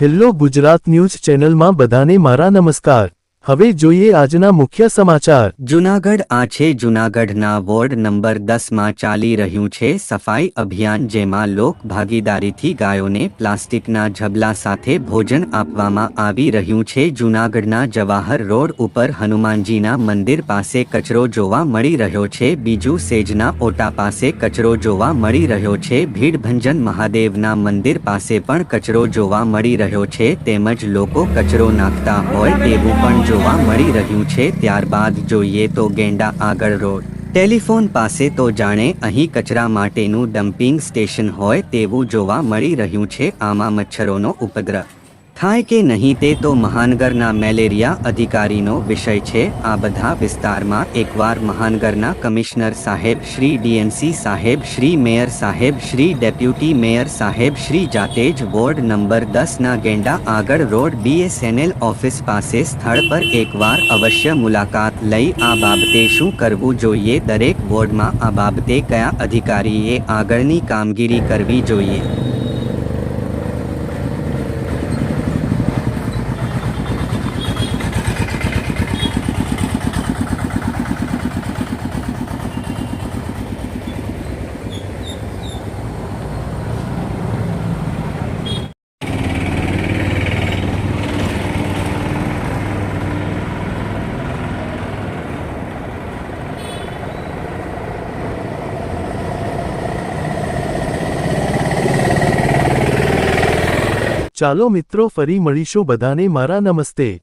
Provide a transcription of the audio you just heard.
Hello Gujarat news ચેનલમાં બધાને મારા નમસ્કાર. હવે જોઈએ આજના મુખ્ય સમાચાર. જૂનાગઢ આ છે જૂનાગઢના વોર્ડ નંબર દસમાં ચાલી રહ્યું છે સફાઈ અભિયાન જેમાં લોક ભાગીદારીથી ગાયોને પ્લાસ્ટિકના ઝબલા સાથે ભોજન આપવામાં આવી રહ્યું છે. જૂનાગઢના જવાહર રોડ ઉપર હનુમાનજીના મંદિર પાસે કચરો જોવા મળી રહ્યો છે. બીજું સેજના ઓટા પાસે કચરો જોવા મળી રહ્યો છે. ભીડભંજન મહાદેવના મંદિર પાસે પણ કચરો જોવા મળી રહ્યો છે. તેમજ લોકો કચરો નાખતા હોય તેવું પણ જોવા મળી રહ્યું છે ત્યારબાદ જોઈએ તો ગેંડા આગળ રોડ. ટેલિફોન પાસે તો જાણે અહીં કચરા માટેનું ડમ્પિંગ સ્ટેશન હોય તેવું જોવા મળી રહ્યું છે આમાં મચ્છરોનો ઉપદ્રવ. થાય કે નહીં તે તો મહાનગરના મેલેરિયા અધિકારીનો વિષય છે. આ બધા વિસ્તારમાં એકવાર મહાનગરના કમિશનર સાહેબ શ્રી ડીએમસી સાહેબ શ્રી મેયર સાહેબ શ્રી ડેપ્યુટી મેયર સાહેબ શ્રી જાતે જ વોર્ડ નંબર દસના ગેંડા આગળ રોડ બીએસએનએલ ઓફિસ પાસે સ્થળ પર એકવાર અવશ્ય મુલાકાત લઈ આ બાબતે શું કરવું જોઈએ દરેક વોર્ડમાં આ બાબતે કયા અધિકારીએ આગળની કામગીરી કરવી જોઈએ? ચાલો મિત્રો ફરી મળીશું બધાને મારા નમસ્તે.